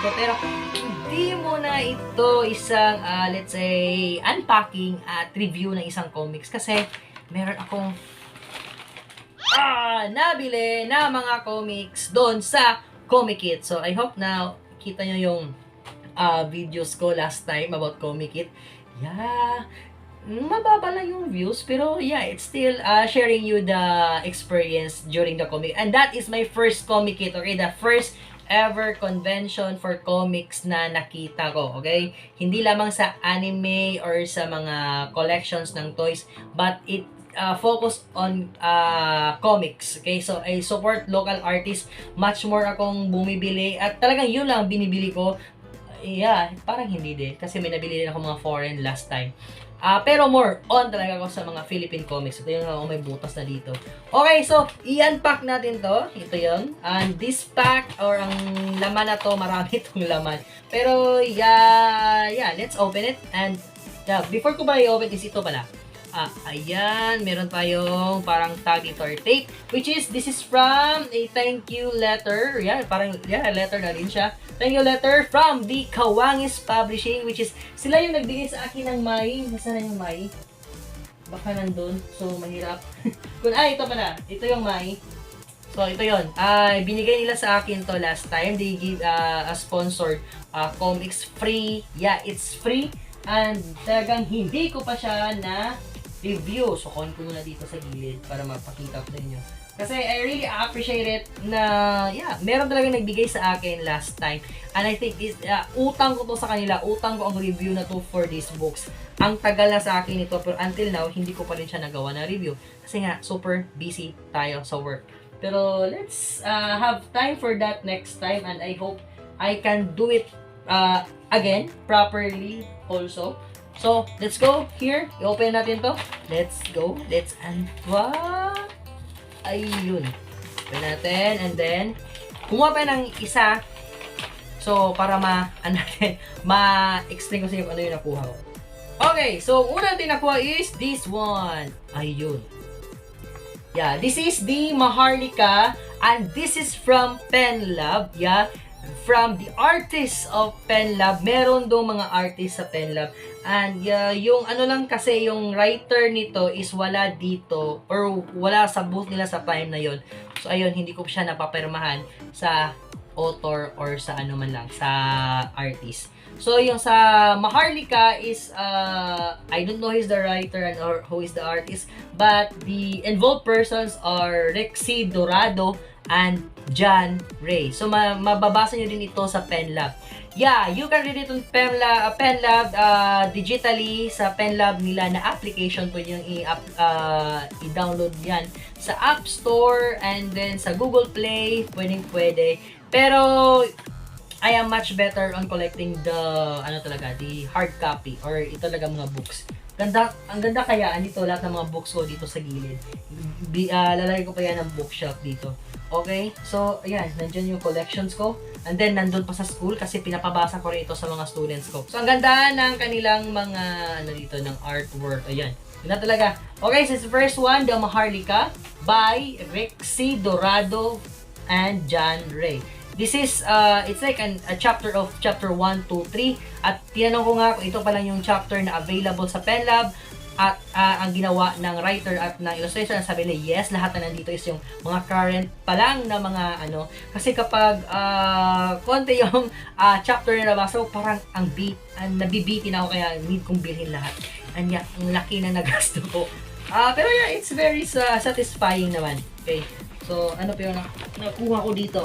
Comico. Pero hindi mo na ito isang, ah, let's say, unpacking at review ng isang comics. Kasi meron akong ah, nabili na mga comics doon sa Comic Kit. So, I hope na kita nyo yung ah, videos ko last time about Comic Kit. Yeah, mababa lang yung views, pero yeah, it's still uh, sharing you the experience during the comic. And that is my first comic kit, okay? The first ever convention for comics na nakita ko, okay? Hindi lamang sa anime or sa mga collections ng toys, but it uh, focus on uh, comics, okay? So, I support local artists, much more akong bumibili, at talagang yun lang binibili ko. Yeah, parang hindi din, kasi may nabili din ako mga foreign last time. Ah, pero more on talaga ako sa mga Philippine comics. Ito yung ako may butas na dito. Okay, so i-unpack natin to. Ito yon. And this pack or ang laman na to, marami itong laman. Pero yeah, yeah, let's open it. And yeah, before ko ba i-open is ito pala. Ah, ayan, meron tayong parang tag dito or tape, which is, this is from a thank you letter. Yeah, parang, yeah, letter na rin siya. Thank you letter from the Kawangis Publishing, which is, sila yung nagbigay sa akin ng Mai. Nasaan na yung Mai? Baka nandun, so mahirap. Kung, ah, ito pala, ito yung Mai. So, ito yon. Ah, binigay nila sa akin to last time. They give uh, a sponsored uh, comics free. Yeah, it's free. And talagang hindi ko pa siya na review. So, kunin ko muna dito sa gilid para mapakita ko sa inyo. Kasi I really appreciate it na, yeah, meron talaga nagbigay sa akin last time. And I think, is, uh, utang ko to sa kanila. Utang ko ang review na to for these books. Ang tagal na sa akin ito, pero until now, hindi ko pa rin siya nagawa na review. Kasi nga, super busy tayo sa work. Pero let's uh, have time for that next time and I hope I can do it uh, again, properly also. So, let's go here. I-open natin to. Let's go. Let's unbox. Ayun. Open natin. And then, kumuha pa ng isa. So, para ma, ano natin, ma-explain ko sa inyo ano yung nakuha ko. Okay, so una natin nakuha is this one. Ayun. Yeah, this is the Maharlika and this is from Pen Lab. Yeah, from the artists of Pen Lab. Meron do mga artists sa Pen Lab. And uh, yung ano lang kasi yung writer nito is wala dito or wala sa booth nila sa time na yon. So ayun, hindi ko siya napapirmahan sa author or sa ano man lang, sa artist. So, yung sa Maharlika is, uh, I don't know who's the writer and or who is the artist, but the involved persons are Rexy Dorado and John Ray. So, ma mababasa nyo din ito sa PenLab. Yeah, you can read it on PenLab, uh, PenLab uh, digitally sa PenLab nila na application. Pwede yung uh, i-download yan sa App Store and then sa Google Play. Pwedeng pwede. Pero, I am much better on collecting the, ano talaga, the hard copy or ito talaga mga books. Ganda, ang ganda kaya, andito lahat ng mga books ko dito sa gilid. Bi, uh, lalagay ko pa yan ng bookshelf dito. Okay? So, ayan, nandyan yung collections ko. And then, nandun pa sa school kasi pinapabasa ko rin ito sa mga students ko. So, ang ganda ng kanilang mga, ano dito, ng artwork. Ayan. Yun talaga. Okay, so first one, The Maharlika by Rexy Dorado and John Ray. This is, uh, it's like an, a chapter of chapter 1, 2, 3. At tinanong ko nga ito pa lang yung chapter na available sa PenLab. At uh, ang ginawa ng writer at ng illustration sabi nila yes lahat na nandito is yung mga current pa lang na mga ano. Kasi kapag uh, konti yung uh, chapter na nabasa ko parang ang beat ang nabibitin ako kaya need kong bilhin lahat. And yeah, ang laki na nagasto ko. Uh, pero yeah it's very uh, satisfying naman. Okay. So ano pa yung nakuha ko dito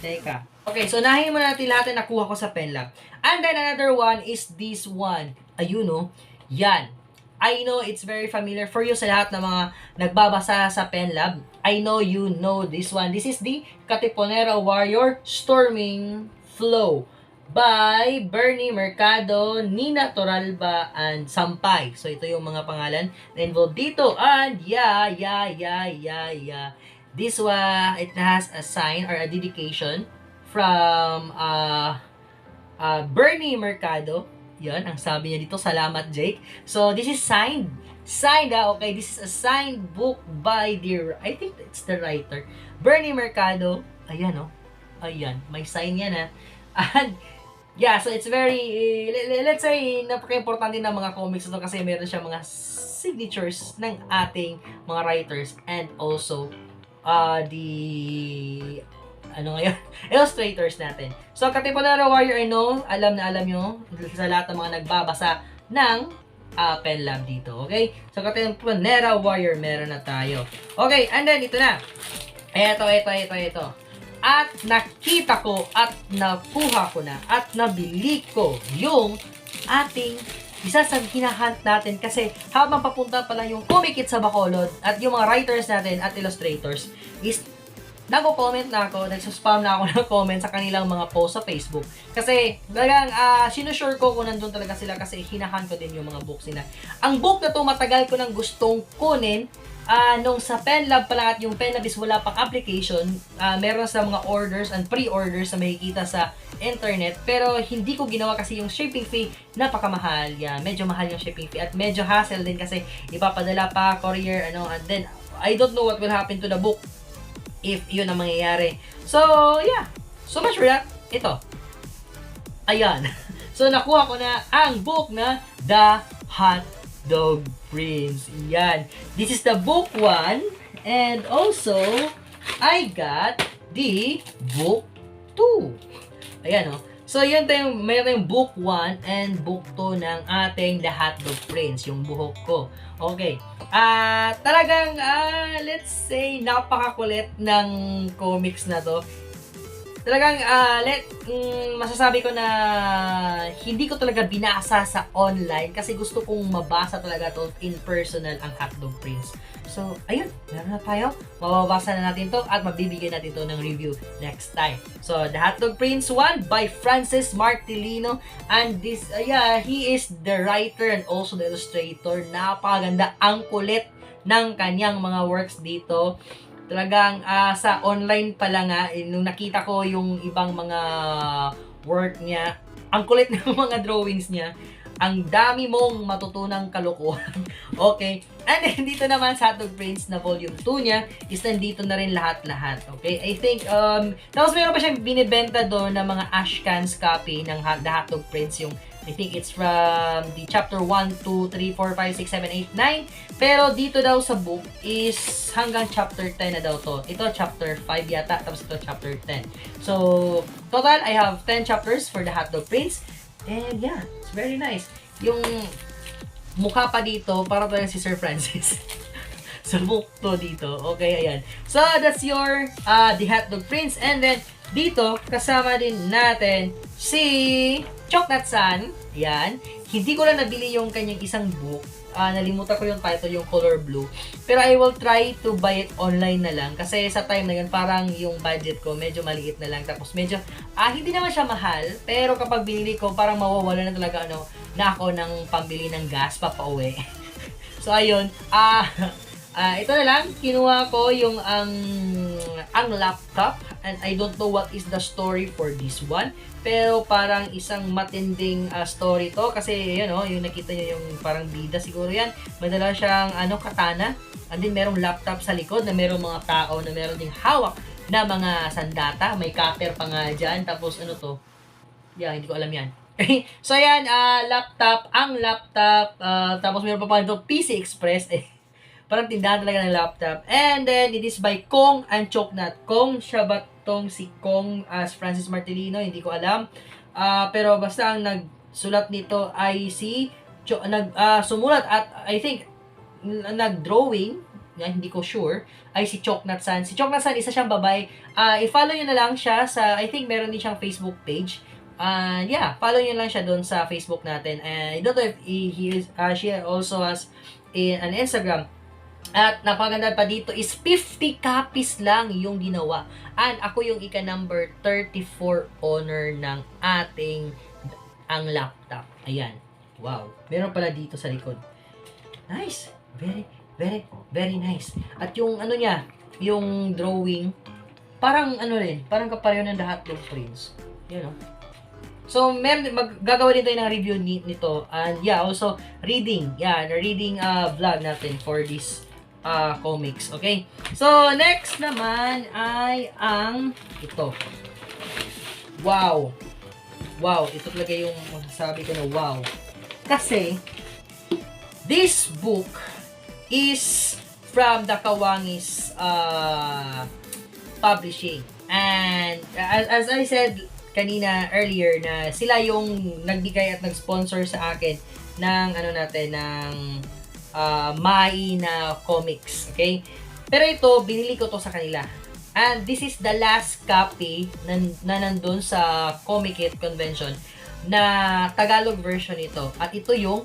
Teka. Okay, so nahin muna natin lahat na nakuha ko sa PenLab. And then another one is this one. Ayun no. Yan. I know it's very familiar for you sa lahat ng mga nagbabasa sa PenLab. I know you know this one. This is the Katiponera Warrior Storming Flow by Bernie Mercado, Nina Toralba, and Sampay. So, ito yung mga pangalan na involved dito. And, yeah, yeah, yeah, yeah, yeah. This one, it has a sign or a dedication from uh, uh, Bernie Mercado. Yan, ang sabi niya dito, salamat Jake. So, this is signed signed, ah, okay, this is a signed book by the, I think it's the writer, Bernie Mercado. Ayan, oh. Ayan, may sign yan, ah. And, yeah, so it's very, le- le- let's say, napaka-importante ng mga comics ito kasi meron siya mga signatures ng ating mga writers and also uh, the ano ngayon, illustrators natin. So, Katipunara Warrior, I know, alam na alam nyo, sa lahat ng mga nagbabasa ng uh, Pen Lab dito, okay? So, Katipunara Warrior, meron na tayo. Okay, and then, ito na. Eto, eto, eto, eto. At nakita ko at nakuha ko na at nabili ko yung ating isa sa hinahunt natin kasi habang papunta pa lang yung kumikit sa Bacolod at yung mga writers natin at illustrators is nagko-comment na ako, nagsuspam na ako ng comment sa kanilang mga post sa Facebook. Kasi, talagang, uh, sinusure ko kung nandun talaga sila kasi hinahan ko din yung mga books nila. Ang book na to matagal ko nang gustong kunin, uh, nung sa PenLab pa lang at yung PenLab is wala pang application, uh, meron sa mga orders and pre-orders na makikita sa internet, pero hindi ko ginawa kasi yung shipping fee, napakamahal. Yeah, medyo mahal yung shipping fee at medyo hassle din kasi ipapadala pa, courier, ano, and then, I don't know what will happen to the book if yun ang mangyayari. So, yeah. So much for that. Ito. Ayan. So, nakuha ko na ang book na The Hot Dog Prince. Yan. This is the book 1. And also, I got the book 2. Ayan, oh. So, yan tayong, mayroon tayong book 1 and book 2 ng ating Hot Dog Prince, yung buhok ko. Okay. Ah, talagang, ah, let's say, napakakulit ng comics na to. Talagang, ah, let, mm, masasabi ko na hindi ko talaga binasa sa online kasi gusto kong mabasa talaga to in personal ang Hotdog Prince. So, ayun, meron na tayo. Mababasa na natin to at mabibigyan natin to ng review next time. So, The Hotdog Prince 1 by Francis Martilino. And this, uh, yeah, he is the writer and also the illustrator. Napakaganda. Ang kulit ng kanyang mga works dito. Talagang uh, sa online pa lang nga, eh, nung nakita ko yung ibang mga work niya, ang kulit ng mga drawings niya ang dami mong matutunang kalokohan. okay? And then, dito naman sa Hotdog Prince na volume 2 niya, is nandito na rin lahat-lahat. Okay? I think, um, tapos meron pa siyang binibenta doon ng mga Ashcans copy ng The Hotdog Prince, yung I think it's from the chapter 1, 2, 3, 4, 5, 6, 7, 8, 9. Pero dito daw sa book is hanggang chapter 10 na daw to. Ito chapter 5 yata, tapos ito chapter 10. So, total, I have 10 chapters for the Hotdog Prince. And yeah, it's very nice. Yung mukha pa dito, para talaga si Sir Francis. sa book to dito. Okay, ayan. So, that's your uh, The Hotdog Prince. And then, dito, kasama din natin si Choknat-san. Yan. Hindi ko lang nabili yung kanyang isang book. Uh, nalimutan ko yung title, yung color blue. Pero I will try to buy it online na lang. Kasi sa time na yun, parang yung budget ko, medyo maliit na lang. Tapos medyo, ah, hindi naman siya mahal. Pero kapag binili ko, parang mawawala na talaga, ano, na ako ng pambili ng gas papauwi. so, ayun. Ah, uh, ito na lang. Kinuha ko yung ang, ang laptop and I don't know what is the story for this one. Pero parang isang matinding uh, story to kasi yun know, yung nakita niyo yung parang bida siguro yan. Madala siyang ano katana. And then merong laptop sa likod na merong mga tao na meron ding hawak na mga sandata. May kapper pa nga dyan. Tapos ano to? Yeah, hindi ko alam yan. so yan, uh, laptop, ang laptop, uh, tapos meron pa pa ito PC Express. Eh, parang tindahan talaga ng laptop. And then, it is by Kong and Choknat. Kong siya ba tong si Kong as Francis Martelino, hindi ko alam. Uh, pero basta ang nagsulat nito ay si Cho, nag uh, sumulat at I think nag-drawing, na hindi ko sure, ay si Choknat San. Si Choknat San, isa siyang babae. Uh, i-follow nyo na lang siya sa, I think meron din siyang Facebook page. And uh, yeah, follow nyo lang siya doon sa Facebook natin. And I don't know if he, he is, uh, she also has a, an Instagram. At napaganda pa dito is 50 copies lang yung ginawa. And ako yung ika number 34 owner ng ating ang laptop. Ayan. Wow. Meron pala dito sa likod. Nice. Very, very, very nice. At yung ano niya, yung drawing, parang ano rin, parang kapareho ng Hot Dog Prince. Yan o. So, meron, mag, gagawa din tayo ng review ni, nito. And yeah, also, reading. Yeah, the reading uh, vlog natin for this uh, comics. Okay? So, next naman ay ang ito. Wow! Wow! Ito talaga yung masasabi ko na wow. Kasi, this book is from the Kawangis uh, Publishing. And as, as I said kanina earlier na sila yung nagbigay at nag-sponsor sa akin ng ano natin ng uh, Mai na comics, okay? Pero ito binili ko to sa kanila. And this is the last copy na, na nandun sa Comic It Convention na Tagalog version nito. At ito yung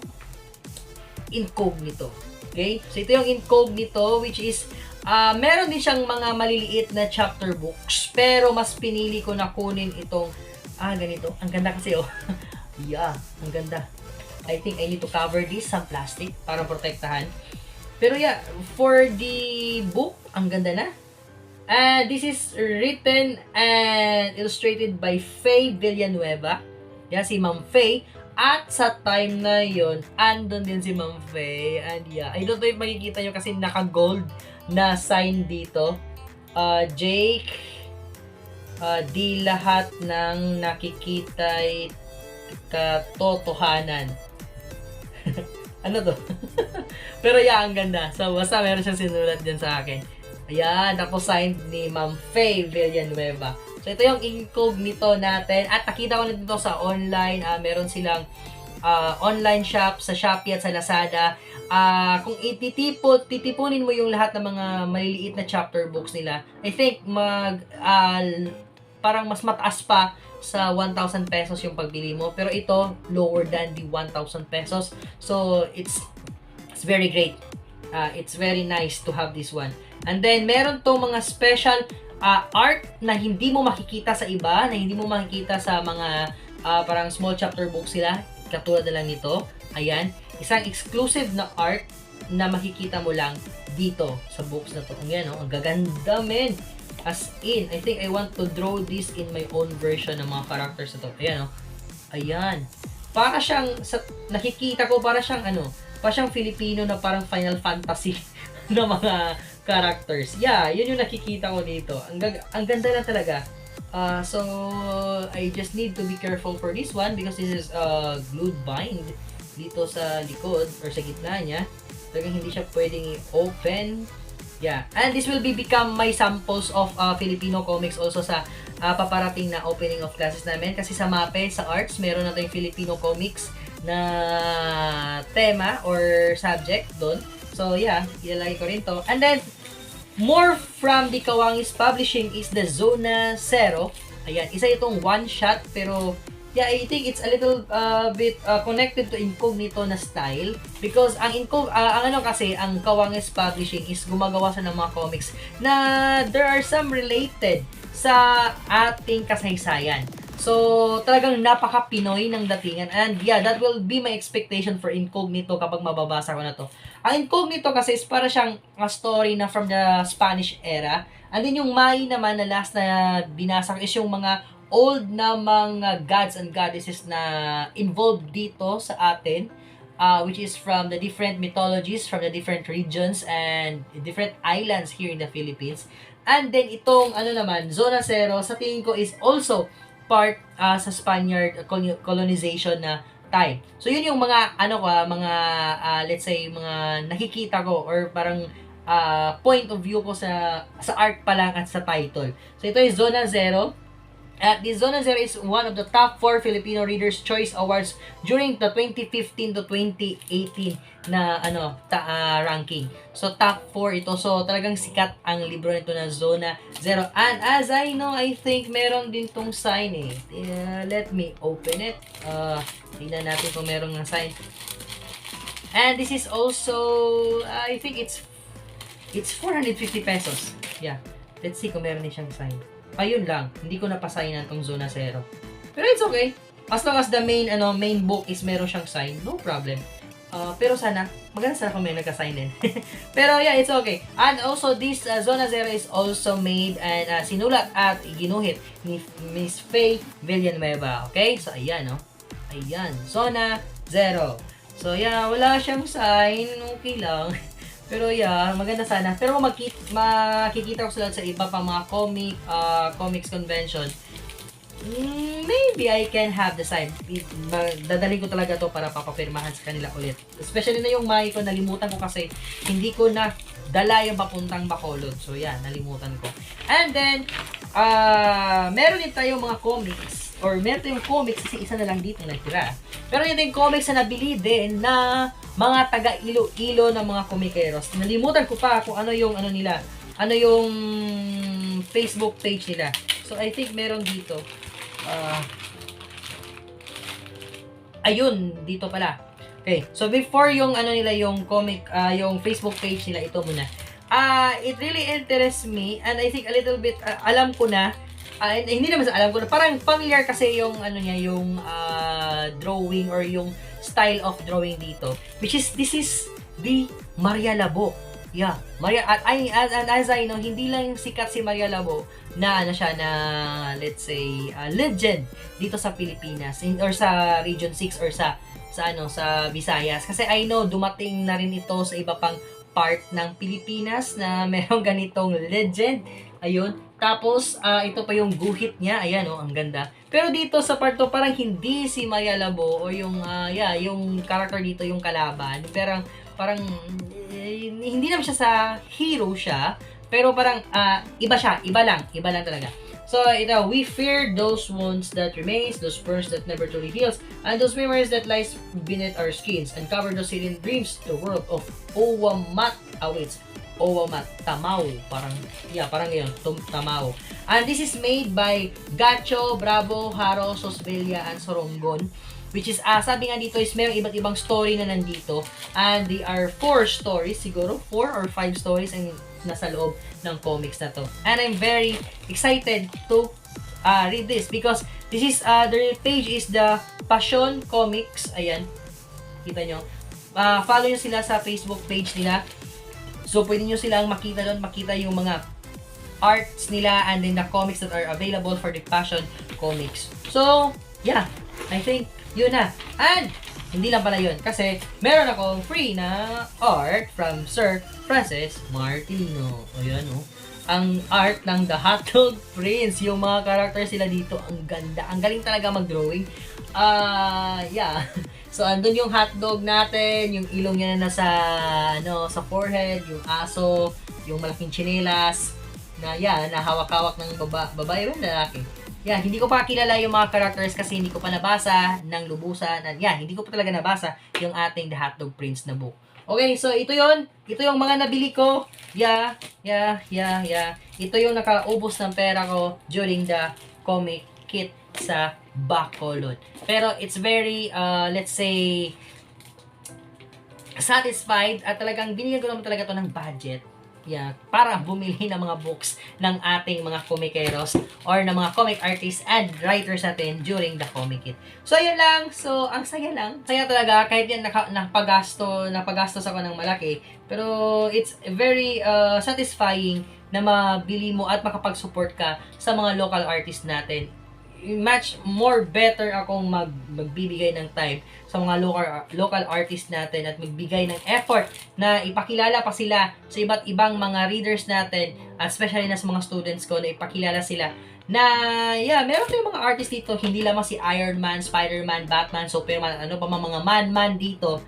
incognito. Okay? So, ito yung incognito which is uh, meron din siyang mga maliliit na chapter books pero mas pinili ko na kunin itong ah, ganito. Ang ganda kasi oh. yeah, ang ganda. I think I need to cover this sa plastic para protektahan. Pero yeah, for the book, ang ganda na. And this is written and illustrated by Faye Villanueva. Yeah, si Ma'am Faye. At sa time na yon andun din si Ma'am Faye. And yeah, I don't know if makikita nyo kasi naka-gold na sign dito. Uh, Jake, uh, di lahat ng nakikita katotohanan. ano to? Pero yeah, ang ganda. So, basta meron siyang sinulat din sa akin. Ayan, tapos signed ni Ma'am Faye Villanueva. So, ito yung incognito natin. At nakita ko na dito sa online, ah, meron silang ah, online shop sa Shopee at sa Lazada. Ah, kung ititipo, titipunin mo yung lahat ng mga maliliit na chapter books nila, I think mag ah, parang mas mataas pa sa 1,000 pesos yung pagbili mo. Pero ito, lower than the 1,000 pesos. So, it's it's very great. Uh, it's very nice to have this one. And then, meron to mga special uh, art na hindi mo makikita sa iba, na hindi mo makikita sa mga uh, parang small chapter books sila. Katulad na lang nito. Ayan. Isang exclusive na art na makikita mo lang dito sa books na to. Ayan, oh, ang gaganda, men. As in, I think I want to draw this in my own version ng mga characters na to. Ayan, oh. Ayan. Para siyang, sa, nakikita ko, para siyang ano, para siyang Filipino na parang Final Fantasy na mga characters. Yeah, yun yung nakikita ko dito. Ang, ang ganda na talaga. Uh, so, I just need to be careful for this one because this is uh, glued bind dito sa likod or sa gitna niya. Talagang hindi siya pwedeng i-open. Yeah. And this will be become my samples of uh, Filipino comics also sa uh, paparating na opening of classes namin. Kasi sa MAPE, sa arts, meron na tayong Filipino comics na tema or subject doon. So, yeah, ilalagay ko rin to. And then, more from the Kawangis Publishing is the Zona Zero. Ayan, isa itong one shot pero yeah, I think it's a little uh, bit uh, connected to Incognito na style because ang Incog uh, ang ano kasi ang Kawangis Publishing is gumagawa sa ng mga comics na there are some related sa ating kasaysayan. So, talagang napaka-Pinoy ng datingan. And yeah, that will be my expectation for Incognito kapag mababasa ko na to. Ang Incognito kasi is para siyang a story na from the Spanish era. And then yung Mai naman na last na binasa ko is yung mga old na mga gods and goddesses na involved dito sa atin. Uh, which is from the different mythologies, from the different regions and different islands here in the Philippines. And then itong ano naman, Zona Zero, sa tingin ko is also part uh, sa Spaniard colonization na time. So yun yung mga ano ko, mga uh, let's say mga nakikita ko or parang uh, point of view ko sa sa art pa lang at sa title. So ito is Zona Zero. At the Zona Zero is one of the top 4 Filipino Readers' Choice Awards during the 2015 to 2018 na ano ta, uh, ranking. So top 4 ito. So talagang sikat ang libro nito na Zona Zero. And as I know, I think meron din tong sign eh. Uh, let me open it. Uh, tingnan natin kung meron ng sign. And this is also, I think it's it's 450 pesos. Yeah. Let's see kung meron din siyang sign ayun lang, hindi ko napasaynan tong Zona Zero. Pero it's okay. As long as the main ano main book is meron siyang sign, no problem. Uh, pero sana, maganda sana kung may nagka-sign in. pero yeah, it's okay. And also, this uh, Zona Zero is also made and uh, sinulat at ginuhit ni Miss Faye Villanueva. Okay? So, ayan, no? Ayan. Zona Zero. So, yeah, wala siyang sign. Okay lang. Pero yeah, maganda sana. Pero magki- makikita ko sila sa iba pa mga comic, uh, comics convention, mm, maybe I can have the sign. Dadalhin ko talaga to para papapirmahan sa kanila ulit. Especially na yung mic ko, nalimutan ko kasi hindi ko na dala yung papuntang Bacolod. So yeah, nalimutan ko. And then, uh, meron din tayong mga comics or meron tayong comics kasi isa na lang dito natira. Pero yun din comics na nabili din na mga taga Ilo-Ilo ng mga komikeros. Nalimutan ko pa kung ano yung ano nila. Ano yung Facebook page nila. So I think meron dito. Ah, ayun, dito pala. Okay, so before yung ano nila yung comic, ah, yung Facebook page nila, ito muna. Ah, it really interests me and I think a little bit ah, alam ko na ah, and- hindi naman sa alam ko na parang familiar kasi yung ano niya yung ah, drawing or yung style of drawing dito which is this is the Maria Labo. Yeah, Maria at I as, and as I know hindi lang sikat si Maria Labo na ano siya na let's say ah, legend dito sa Pilipinas in, or sa Region 6 or sa sa ano sa Visayas kasi I know dumating na rin ito sa iba pang part ng Pilipinas na merong ganitong legend. Ayun. Tapos, ah, ito pa yung guhit niya. Ayan, oh, ang ganda. Pero dito sa part to, parang hindi si Maya Labo o yung, ah, yeah, yung character dito, yung kalaban. Parang, parang, hindi naman siya sa hero siya. Pero parang, ah, iba siya. Iba lang. Iba lang talaga. So, ito, we fear those wounds that remains, those burns that never truly heals, and those memories that lies beneath our skins, and cover those hidden dreams, the world of Owamat awaits. Owamat, Tamao, parang, yeah, parang yun, tum, Tamao. And this is made by Gacho, Bravo, Haro, Sosbelia, and Sorongon. Which is, ah, sabi nga dito is merong iba't ibang story na nandito. And they are four stories, siguro, four or five stories ang nasa loob ng comics na to. And I'm very excited to uh, read this because this is, uh, the page is the Passion Comics. Ayan. Kita nyo. Uh, follow nyo sila sa Facebook page nila. So, pwede nyo silang makita doon, makita yung mga arts nila and then the comics that are available for the Passion Comics. So, yeah. I think, yun na. And, hindi lang pala yun. Kasi, meron akong free na art from Sir Francis Martino. O yan, oh. Ang art ng The Hotdog Prince. Yung mga characters sila dito, ang ganda. Ang galing talaga mag-drawing. Ah, yeah. So, andun yung hotdog natin, yung ilong niya na nasa, ano, sa forehead, yung aso, yung malaking chinelas, na yan, nahawak-hawak ng baba, babae rin lalaki. Yan, hindi ko pa kilala yung mga characters kasi hindi ko pa nabasa ng lubusan. And yan, hindi ko pa talaga nabasa yung ating The Hotdog Prince na book. Okay, so ito yon Ito yung mga nabili ko. Yeah, yeah, yeah, yeah. Ito yung nakaubos ng pera ko during the comic kit sa Bacolod. Pero it's very, uh, let's say, satisfied at talagang binigyan ko naman talaga to ng budget. Yeah, para bumili ng mga books ng ating mga komikeros or ng mga comic artists and writers natin during the comic kit. So, yun lang. So, ang saya lang. Saya talaga. Kahit yan naka, napagasto, napagastos ako ng malaki. Pero, it's very uh, satisfying na mabili mo at makapag-support ka sa mga local artists natin much more better akong mag, magbibigay ng time sa mga local local artists natin at magbigay ng effort na ipakilala pa sila sa iba't ibang mga readers natin at especially na sa mga students ko na ipakilala sila na yeah, meron tayong mga artists dito hindi lamang si Iron Man, Spider-Man, Batman, Superman, ano pa mga man-man dito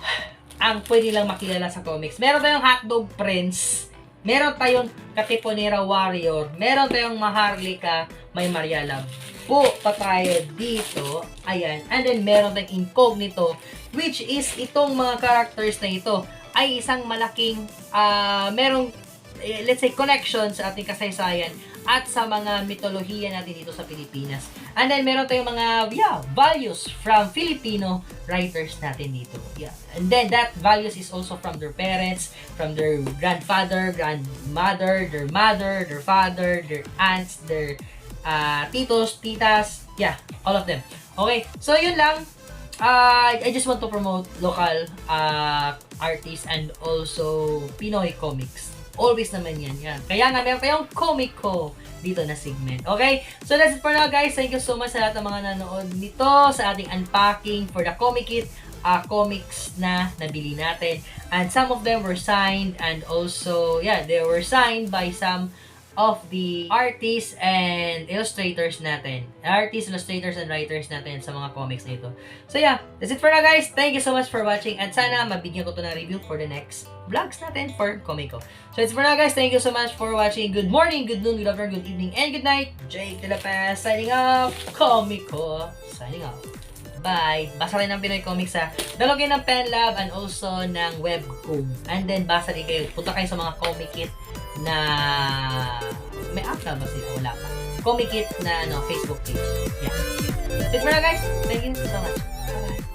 ang pwede lang makilala sa comics. Meron tayong Hotdog Prince, meron tayong Katiponera Warrior, meron tayong Maharlika, may Mariala. Po pa tayo dito. Ayan. And then, meron tayong Incognito, which is itong mga characters na ito ay isang malaking, ah merong, eh, let's say, connection sa ating kasaysayan at sa mga mitolohiya natin dito sa Pilipinas. And then, meron tayong mga, yeah, values from Filipino writers natin dito. Yeah. And then, that values is also from their parents, from their grandfather, grandmother, their mother, their father, their aunts, their ah, titos, titas, yeah, all of them. Okay, so yun lang. uh, I just want to promote local uh, artists and also Pinoy comics. Always naman yan. yan. Kaya nga, meron tayong comic ko dito na segment. Okay? So, that's it for now, guys. Thank you so much sa lahat ng mga nanood nito sa ating unpacking for the Comic Kit uh, comics na nabili natin. And some of them were signed and also, yeah, they were signed by some of the artists and illustrators natin. Artists, illustrators, and writers natin sa mga comics na ito. So yeah, that's it for now guys. Thank you so much for watching and sana mabigyan ko to ng review for the next vlogs natin for Comico. So it's for now guys. Thank you so much for watching. Good morning, good noon, good afternoon, good evening, and good night. Jake De La Paz signing off. Comico signing off. Bye! Basa rin ng Pinoy Comics. Download kayo ng Pen Lab and also ng Webcoom. And then basa rin kayo. Punta kayo sa mga Comic Kit na may app na ba sila? Wala pa. Comic Kit na ano, Facebook page. Yeah. That's it for now guys. Thank you so much. Bye-bye.